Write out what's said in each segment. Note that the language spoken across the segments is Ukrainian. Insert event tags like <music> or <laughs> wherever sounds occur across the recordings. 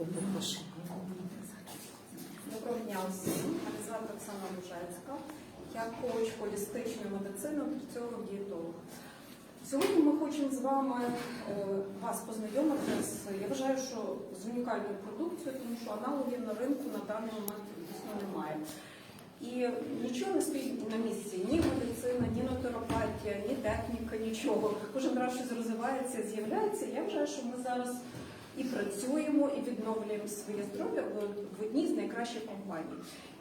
Доброго дня всім. Мене звати Оксана Бужецька. Я коуч холістичної медицини, нутриціолог дієтолог. Сьогодні ми хочемо з вами е, вас познайомити з, я вважаю, що з унікальною продукцією, тому що аналогів на ринку на даний момент дійсно немає. І нічого не стоїть на місці, ні медицина, ні натуропатія, ні техніка, нічого. Кожен раз щось розвивається, з'являється. Я вважаю, що ми зараз і працюємо, і відновлюємо своє здоров'я в- одній з найкращих компаній.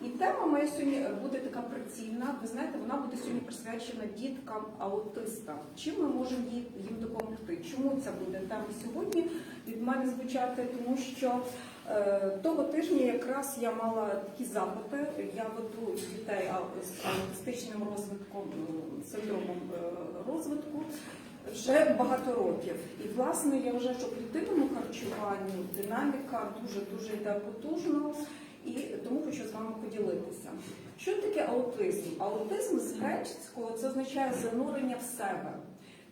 І тема моя сьогодні буде така прицільна. Ви знаєте, вона буде сьогодні присвячена діткам аутистам. Чим ми можемо їм допомогти? Чому ця буде тема сьогодні від мене звучати? Тому що е, того тижня якраз я мала такі запити. Я веду дітей з аутистичним розвитком, е, синдромом е, розвитку вже багато років. І власне я вважаю, що в клітинному харчуванні динаміка дуже дуже йде потужно. І тому хочу з вами поділитися. Що таке аутизм? Аутизм з греческого це означає занурення в себе.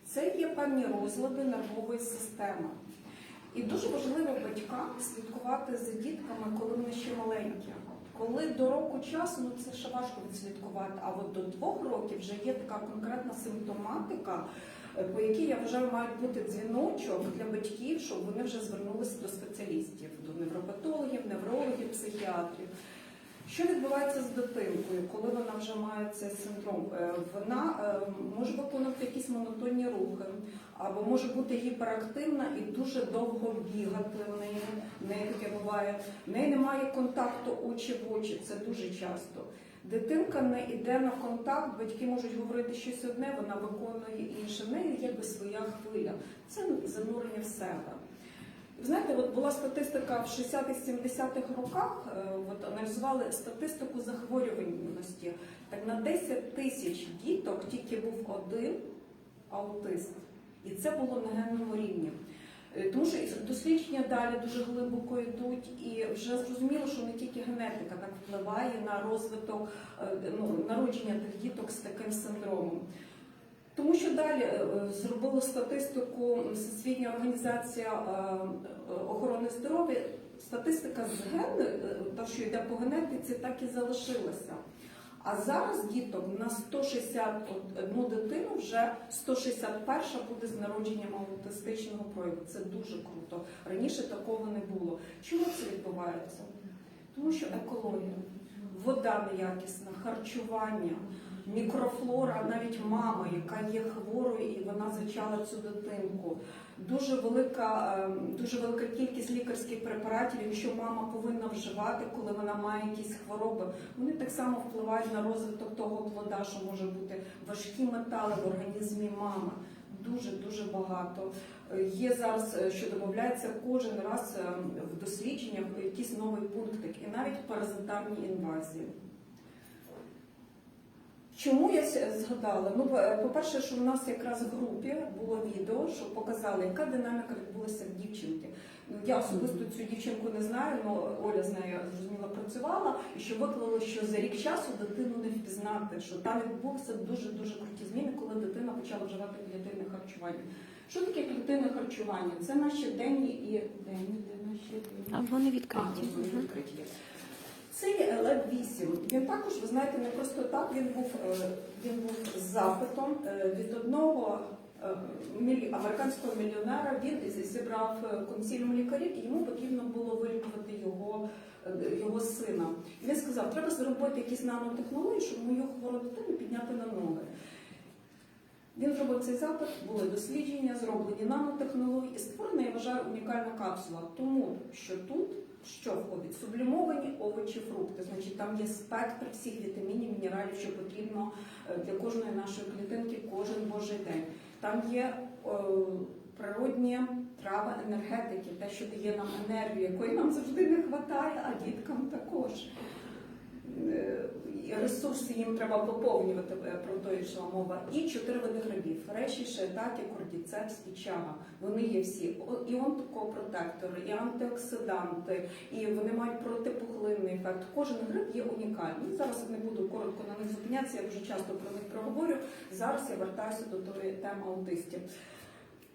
Це є певні розлади нервової системи. І дуже важливо батькам слідкувати за дітками, коли вони ще маленькі. Коли до року часу, ну це ще важко відслідкувати, а от до двох років вже є така конкретна симптоматика, по якій я вважаю, мають бути дзвіночок для батьків, щоб вони вже звернулися до спеціалістів, до невропатологів, неврологів, психіатрів. Що відбувається з дитинкою, коли вона вже має цей синдром? Е, Вона е, може виконувати якісь монотонні рухи, або може бути гіперактивна і дуже довго бігати в неї. В неї таке буває. В неї немає контакту очі в очі, це дуже часто. Дитинка не йде на контакт, батьки можуть говорити щось одне, вона виконує інше. В неї якби своя хвиля. Це занурення в себе. Знаєте, от була статистика в 60-70-х роках, е, от аналізували статистику захворюваності. Так на 10 тисяч діток тільки був один аутист. І це було на генному рівні. Е, Тому що дослідження далі дуже глибоко йдуть, і вже зрозуміло, що не тільки генетика так впливає на розвиток е, ну, народження тих діток з таким синдромом. Тому що далі е, зробила статистику Всесвітня організація охорони здоров'я. Статистика з ген, та що йде по генетиці, так і залишилася. А зараз діток на 161 дитину вже 161 буде з народженням аутистичного прояву. Це дуже круто. Раніше такого не було. Чому це відбувається? Тому що екологія, вода неякісна, харчування, мікрофлора, навіть мама, яка є хворою і вона зачала цю дитинку. Дуже велика, ем, дуже велика кількість лікарських препаратів, якщо мама повинна вживати, коли вона має якісь хвороби, вони так само впливають на розвиток того плода, що може бути важкі метали в організмі мами. Дуже дуже багато. Е, Є зараз, е, що додається кожен раз е, в дослідженнях якийсь новий пунктик, і навіть паразитарні інвазії. Чому я згадала? Ну, по- по-перше, що в нас якраз в групі було відео, що показали, яка динаміка відбулася в дівчинки. Ну, я особисто цю дівчинку не знаю, але Оля з нею зрозуміло працювала, і що виклало, що за рік часу дитину не впізнати, що там відбувся дуже дуже круті зміни, коли дитина почала вживати клітинне харчування. Що таке клітинне харчування? Це наші денні і денні, де наші А вони відкриті. а, вони відкриті. Це є лед 8 Він також, ви знаєте, не просто так. Він був е, він був запитом е, від одного е, американського мільйонера. Він зібрав консиліум лікарів, і йому потрібно було вилікувати його, його сина. І він сказав, треба зробити якісь нанотехнології, щоб мою хвору дитину підняти на ноги. Він зробив цей запит, були дослідження, зроблені нанотехнології і створена, я вважаю, унікальна капсула. Тому що тут що входить? Сублімовані овочі, фрукти. Значить, там є спектр всіх вітамінів, мінералів, що потрібно е, для кожної нашої клітинки кожен божий день. Там є е, природні трави енергетики, те, що дає нам енергію, якої нам завжди не вистачає, а діткам також. Ресурси їм треба поповнювати, е, про то йшла мова. І чотири види грибів: реші, шиатаки, кордіцепс і чага. Вони є всі і онтокопротектори, і антиоксиданти, і вони мають протипухлинний ефект. Кожен гриб є унікальний. Зараз я не буду коротко на них зупинятися, я дуже часто про них проговорю. Зараз я вертаюся до тої теми аутистів.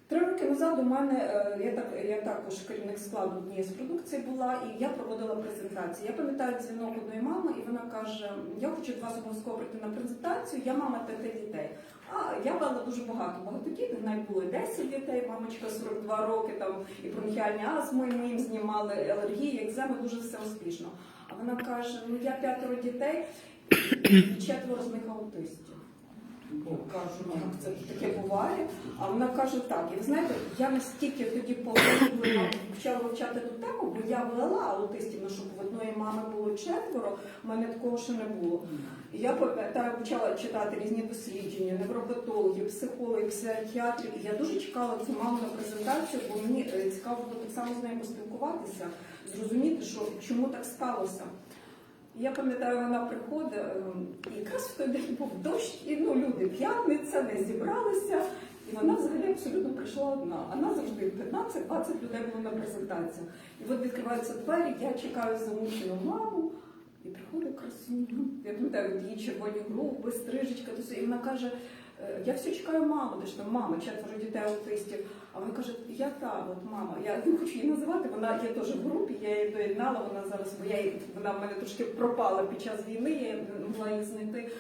Три роки назад у мене е, я так я також керівник складу однієї з продукції була, і я проводила презентацію. Я пам'ятаю дзвінок одної мами, і вона каже: Я хочу до вас обов'язково прийти на презентацію. Я мама п'яти дітей. А я мала дуже багато багатодітних, навіть було 10 дітей, мамочка 42 роки там і бронхіальні азми, ми їм знімали алергії, екземи, дуже все успішно. А вона каже: Ну я п'ятеро дітей, і <clears throat> четверо з них аутистів. Я кажу, ну це таке буває? А вона каже так, і ви знаєте, я настільки тоді почала вивчати ту тему, бо я вела аутистів, ну щоб в одної мами було четверо, в мене такого ще не було. І я пам'ятаю, почала читати різні дослідження, невропатологи, психологи, психіатри. І я дуже чекала цю маму на презентацію, бо мені е, цікаво було так само з нею поспілкуватися, зрозуміти, що чому так сталося. Я пам'ятаю, вона приходить, і якраз в той день був дощ, і ну, люди п'ятниця, не зібралися. І вона взагалі абсолютно прийшла одна. Вона завжди 15-20 людей було на презентаціях. І от відкриваються двері, я чекаю замучену маму, і приходить красуня. Я пам'ятаю, її червоні груби, стрижечка, то все. і вона каже. «Е, Я все чекаю маму, де ж там мама, четверо дітей аутистів. А вона каже, я та от мама, я не хочу її називати, вона є теж в групі, я її доєднала, вона зараз, бо я її, вона в мене трошки пропала під час війни, я могла її знайти.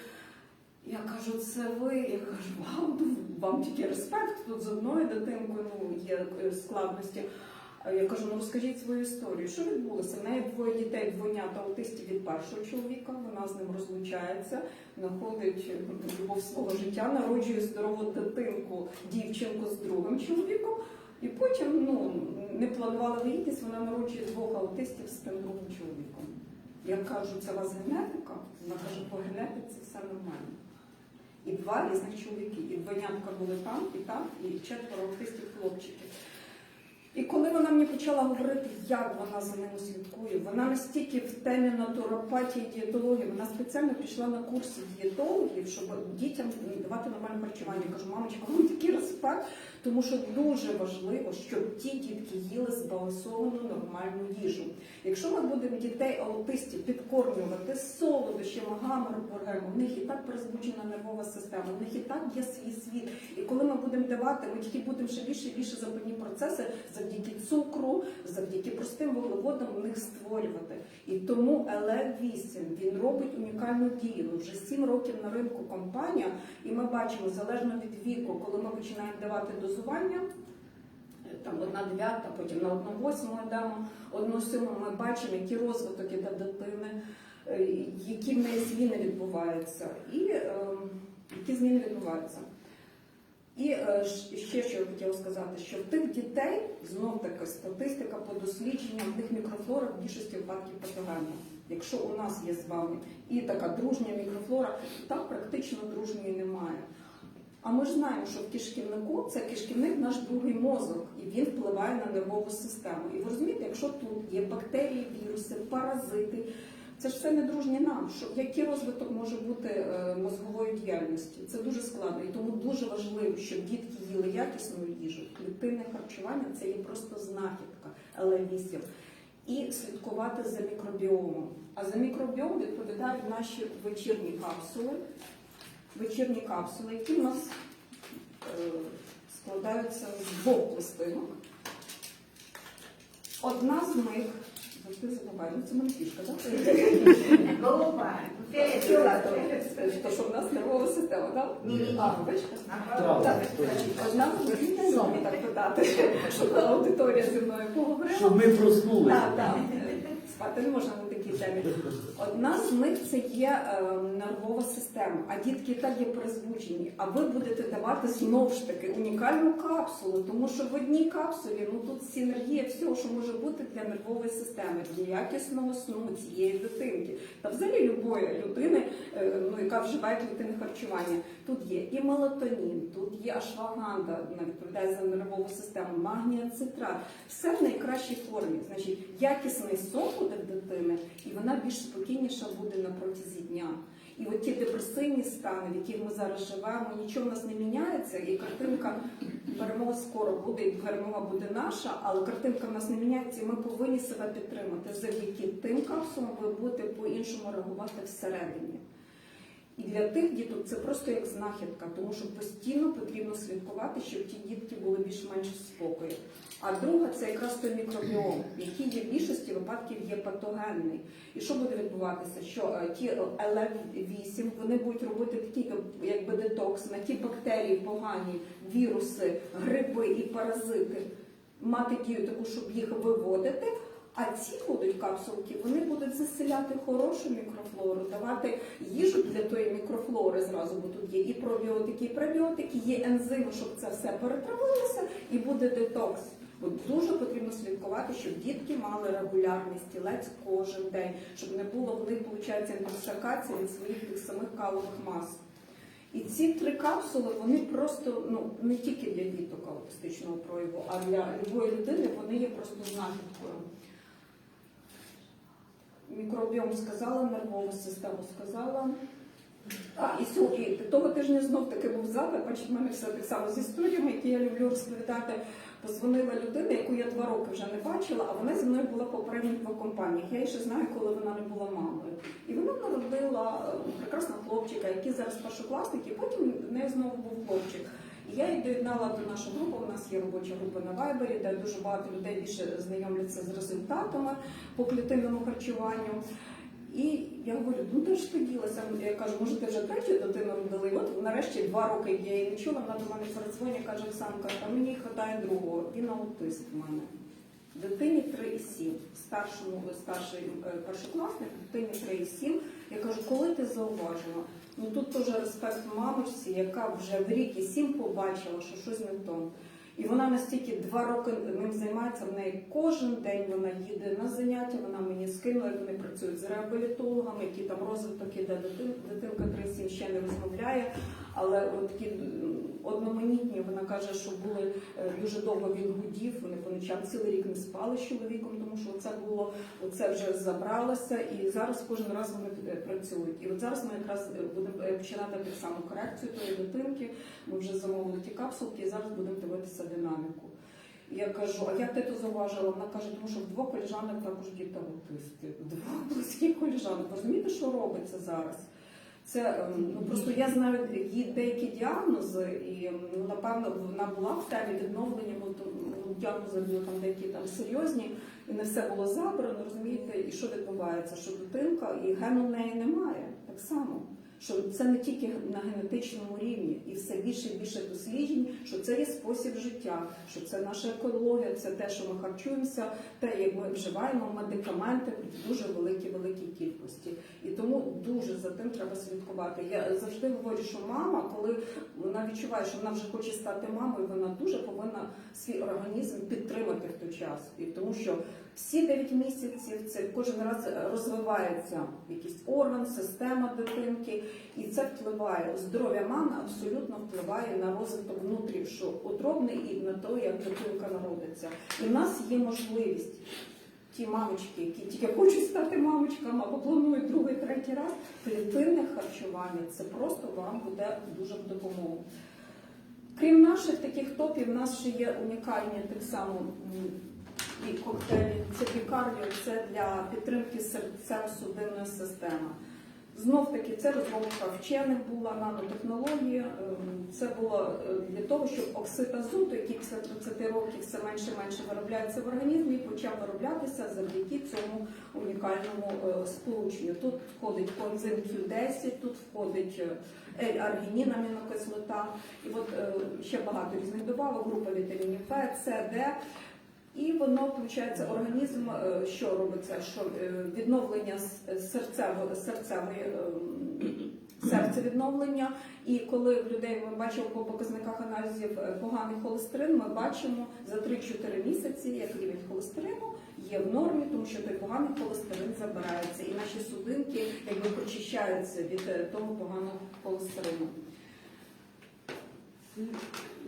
Я кажу, це ви. Я кажу, вау, ну, вам тільки респект. Тут з одною дитинкою ну, є е, складності. Я кажу, ну розкажіть свою історію. Що відбулося? В неї двоє дітей, двойнята аутистів від першого чоловіка. Вона з ним розлучається, знаходить е, любов свого життя, народжує здорову дитинку, дівчинку з другим чоловіком. І потім ну, не планувала вагітність, вона народжує двох аутистів з тим другим чоловіком. Я кажу, це у вас генетика? Вона каже, по генетиці все нормально. І два різних чоловіки. І двойнятка були там, і там, і четверо аутистів хлопчиків. І коли вона мені почала говорити, як вона за ними слідкує, вона настільки в темі натуропатії, дієтології, вона спеціально пішла на курси дієтологів, щоб дітям давати нормальне харчування. Я кажу, мамочка, ви такий респект, тому що дуже важливо, щоб ті дітки їли збалансовану нормальну їжу. Якщо ми будемо дітей аутистів підкормлювати солодощами, гамбургерами, в них і так перезбуджена нервова система, в них і так є свій світ. І коли ми будемо давати, ми тільки будемо ще більше і більше запальні процеси завдяки цукру, завдяки простим вуглеводам у них створювати. І тому ЛФ8 він робить унікальну дію. Вже 7 років на ринку компанія, і ми бачимо залежно від віку, коли ми починаємо давати дозування. Там одна дев'ята, потім на одну восьму йдемо, одну сьому ми бачимо, який розвиток іде дитини, е, які в неї зміни відбуваються, і е, які зміни відбуваються. І е, ще що я хотіла сказати, що в тих дітей знов таки статистика по дослідженням в них в більшості випадків патогенна. Якщо у нас є з вами і така дружня мікрофлора, так практично дружньої немає. А ми ж знаємо, що в кишківнику це кишківник наш другий мозок, і він впливає на нервову систему. І ви розумієте, якщо тут є бактерії, віруси, паразити, це ж все не дружні нам. Що який розвиток може бути е, мозгової діяльності? Це дуже складно. І тому дуже важливо, щоб дітки їли якісну їжу. Клітинне харчування це є просто знахідка Л8. І слідкувати за мікробіомом. А за мікробіом відповідають наші вечірні капсули. Вечірні капсули, які в нас е, складаються з двох пластинок. Одна з них, завжди забуваю, ну це мене фішка, так? Голуба. Фіолетова. То, що в нас нервова система, так? А? Одна з них, не так питати, <laughs> щоб аудиторія зі мною поговорила. Щоб ми. Так, так. Спати не можна темі. Одна з них це є е, нервова система, а дітки так є призвучені. А ви будете давати знову ж таки унікальну капсулу, тому що в одній капсулі ну тут синергія всього, що може бути для нервової системи, для якісного сну цієї дитинки та взагалі любої людини, е, ну яка вживає клітинне харчування. Тут є і мелатонін, тут є ашваганда, вона відповідає за нервову систему, магнія цитрат. Все в найкращій формі. Значить, якісний сон буде в дитини, і вона більш спокійніша буде на протязі дня. І от ті депресивні стани, в яких ми зараз живемо, нічого в нас не міняється, і картинка перемога скоро буде, і перемога буде наша, але картинка в нас не міняється, і ми повинні себе підтримати. Завдяки тим капсулам ви будете по-іншому реагувати всередині. І для тих діток це просто як знахідка, тому що постійно потрібно слідкувати, щоб ті дітки були більш-менш в спокої. А друга це якраз той мікробіом, який є в більшості випадків є патогенний. І що буде відбуватися? Що е, ті ЛФ8 вони будуть робити такий якби детокс на ті бактерії погані, віруси, гриби і паразити, мати дію таку, щоб їх виводити. А ці будуть капсулки, вони будуть заселяти хорошу мікрофлору, давати їжу для тої мікрофлори зразу, бо тут є і пробіотики, і пребіотики, є ензими, щоб це все перетравилося, і буде детокс. От дуже потрібно слідкувати, щоб дітки мали регулярний стілець кожен день, щоб не було в них, виходить, інтоксикація від своїх тих самих калових мас. І ці три капсули вони просто ну не тільки для діток аутистичного прояву, а для любої людини вони є просто знахідкою. Мікробіом сказала, нервову систему сказала. А, і сьогодні того тижня знов таки був запит, бачить, в мене все так само з історіями, які я люблю розповідати. Позвонила людина, яку я два роки вже не бачила, а вона зі мною була попередніх двох компаніях. Я її ще знаю, коли вона не була мамою. І вона народила е, прекрасного хлопчика, який зараз першокласник, і потім в неї знову був хлопчик. Я її доєднала до нашої групи. У нас є робоча група на Вайбері, де дуже багато людей більше знайомляться з результатами по клітинному харчуванню. І я говорю, ну де ж поділася. Я кажу, може ти вже третю дитину? І от нарешті два роки я її не чула, вона до мене передзвонює, каже, Оксанка, а мені вистачає другого, він аутист в мене. Дитині 3,7, старшому, старший е, першокласник, дитині 3,7. Я кажу, коли ти зауважила? Ну тут теж респект мамочці, яка вже в рік і сім побачила, що щось не то. І вона настільки два роки ним займається, в неї кожен день вона їде на заняття, вона мені скинула, як вони працюють з реабілітологами, які там розвиток іде дитин, дитинка 37 ще не розмовляє, але от такі одноманітні, вона каже, що були е, дуже довго він гудів, вони по ночам цілий рік не спали з чоловіком, тому що це було, оце вже забралося, і зараз кожен раз вони е, працюють. І от зараз ми якраз е, будемо починати так само корекцію тої дитинки. Ми вже замовили ті капсулки і зараз будемо дивитися динаміку. Я кажу, а як ти то зауважила? Вона каже, тому що в двох коліжанок також діти аутисти. В двох близьких коліжанок. Розумієте, що робиться зараз? Це ем, ну просто я знаю її деякі діагнози, і ем, ну напевно вона була в темі відновлення, бо ну, діагнози були там деякі там серйозні, і не все було забрано. Розумієте, і що відбувається? Що дитинка і гену в неї немає так само. Що це не тільки на генетичному рівні, і все більше і більше досліджень, що це є спосіб життя, що це наша екологія, це те, що ми харчуємося, те, як ми вживаємо медикаменти в дуже великій великій кількості. І тому дуже за тим треба слідкувати. Я завжди говорю, що мама, коли вона відчуває, що вона вже хоче стати мамою, вона дуже повинна свій організм підтримати в той час. І тому що всі 9 місяців це кожен раз розвивається якийсь орган, система дитинки, і це впливає. Здоров'я мами абсолютно впливає на розвиток внутрішньоутробний і на те, як дитинка народиться. І в нас є можливість. Ті мамочки, які тільки хочуть стати мамочками або планують другий, третій раз, клітинне харчування це просто вам буде дуже в допомогу. Крім наших таких топів, у нас ще є унікальні так само і коктейлі. Це пікардіо, це для підтримки серцево-судинної системи. Знов таки це розробка вчених була нанотехнології. Ем, Це було е, для того, щоб оксид азоту, який після 30 років все менше і менше виробляється в організмі, почав вироблятися завдяки цьому унікальному е, сполученню. Тут входить коензим Q10, тут входить е, L-аргінін, амінокислота, і от ще багато різних добавок, група вітамінів П, С, Д. І воно, виходить, організм, е, що робиться, що е, відновлення серцевої, серцевої ем, серцевідновлення. І коли в людей ми бачимо по показниках аналізів е, поганий холестерин, ми бачимо за 3-4 місяці, як рівень холестерину є в нормі, тому що той поганий холестерин забирається, і наші судинки якби прочищаються від е, того поганого холестерину.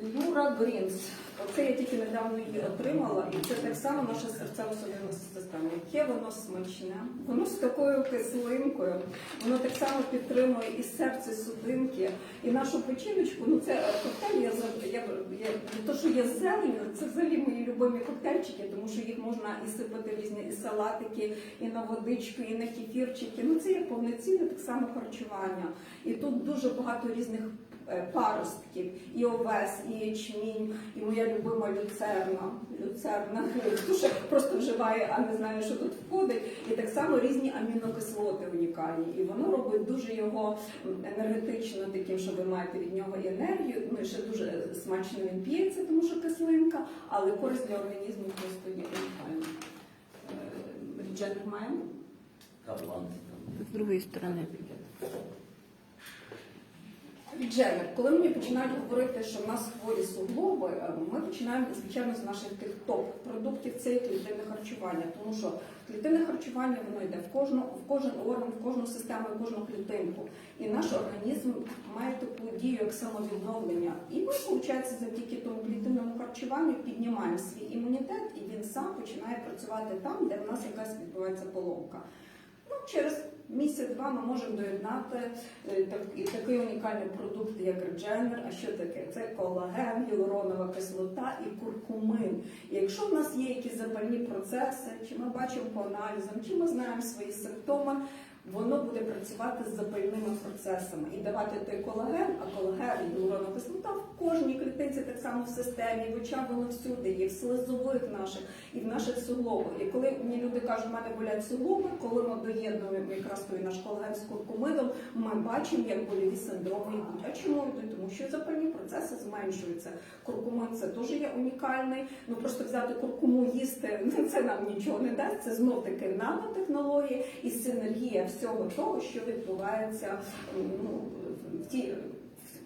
Юра Грінс. Оце я тільки недавно її отримала, і це так само наша серцево-судинна система. яке воно смачне, воно з такою кислинкою, воно так само підтримує і серце судинки, і нашу печіночку. Ну це коктейль, я, я, я, то, що є зеленю, це взагалі мої любимі коктейльчики, тому що їх можна і сипати різні і салатики, і на водичку, і на кефірчики. Ну це є повноцінне так само харчування. І тут дуже багато різних паростків, і овес, і ячмінь, і моя любима люцерна. Люцерна, ще просто вживає, а не знає, що тут входить. І так само різні амінокислоти унікальні. І воно робить дуже його енергетично таким, що ви маєте від нього і енергію. Ну і ще дуже смачно він п'ється, тому що кислинка, але користь для організму просто є унікальна. Е, маємо? З другої сторони. Відженер, коли мені починають говорити, що в нас хворі суглоби, е, ми починаємо звичайно з наших тих топ-продуктів це є клітинне харчування, тому що клітинне харчування воно йде в кожну в кожен орган, в кожну систему, в кожну клітинку. І наш організм має таку дію як самовідновлення. І ми, виходить, завдяки тому клітинному харчуванню піднімаємо свій імунітет, і він сам починає працювати там, де в нас якась відбувається поломка. Ну, через місяць-два ми можемо доєднати е, так, і такий унікальний продукт, як Редженер. А що таке? Це колаген, гіалуронова кислота і куркумин. І якщо в нас є якісь запальні процеси, чи ми бачимо по аналізам, чи ми знаємо свої симптоми, воно буде працювати з запальними процесами і давати той колаген, а колаген і гіалуронова кислота в кожній клітинці, так само в системі, в очах воно всюди є, в слизових наших і в наших суглобах. І коли мені люди кажуть, у мене болять суглоби, коли ми доєднуємо якраз той наш колаген з куркумидом, ми бачимо, як больові синдроми йдуть. А чому йдуть? Тому що запальні процеси зменшуються. Куркумин це теж є унікальний. Ну просто взяти куркуму їсти ну, це нам нічого не дасть. Це знов таки нанотехнології і синергія всього того, що відбувається ну, в тій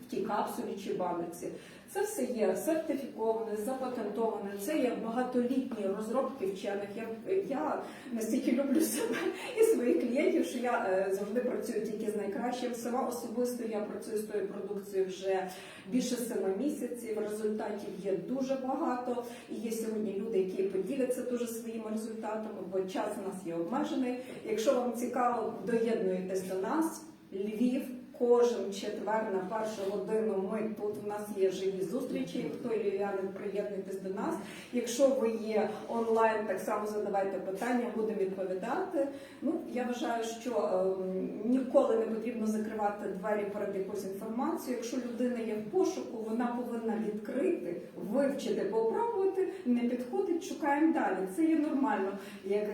в тій капсулі чи баночці. Це все є сертифіковане, запатентоване. Це є багатолітні розробки вчених. Я, я настільки люблю себе і своїх клієнтів, що я е, завжди працюю тільки з найкращим. Сама особисто я працюю з тою продукцією вже більше семи місяців. Результатів є дуже багато. І є сьогодні люди, які поділяться дуже своїми результатами, бо час у нас є обмежений. Якщо вам цікаво, доєднуєтесь до нас. Львів. Кожен четвер на першу годину ми тут у нас є живі зустрічі. Хто львів'янин, приєднуйтесь до нас. Якщо ви є онлайн, так само задавайте питання, будемо відповідати. Ну я вважаю, що ем, ніколи не потрібно закривати двері перед якоюсь інформацією. Якщо людина є в пошуку, вона повинна відкрити, вивчити, попробувати. Не підходить, шукаємо далі. Це є нормально. Як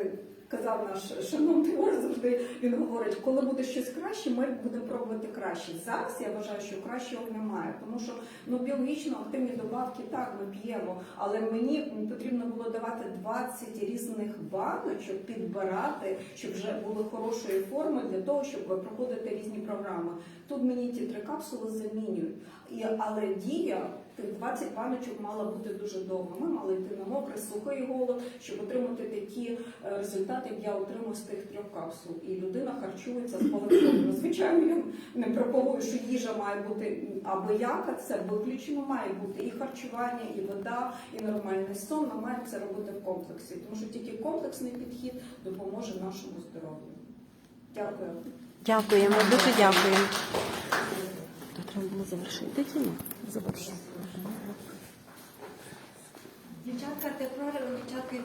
казав наш шановний Ор завжди, він говорить, коли буде щось краще, ми будемо пробувати краще. Зараз я вважаю, що кращого немає, тому що ну біологічно активні добавки так ми п'ємо, але мені потрібно було давати 20 різних баночок, підбирати, щоб вже були хорошої форми для того, щоб проходити різні програми. Тут мені ті три капсули замінюють. Але дія тих 20 баночок мала бути дуже довго. Ми мали йти на мокрий, сухий голод, щоб отримати такі е, результати, як я отримую з тих трьох капсул. І людина харчується з полегкою. Ну, Звичайно, я не проповую, що їжа має бути або яка, це виключено має бути і харчування, і вода, і нормальний сон. Ми маємо це робити в комплексі, тому що тільки комплексний підхід допоможе нашому здоров'ю. Дякую. Дякуємо, дуже дякуємо. Треба було завершити чи ні? Завершити. Дівчатка, тепер дівчатка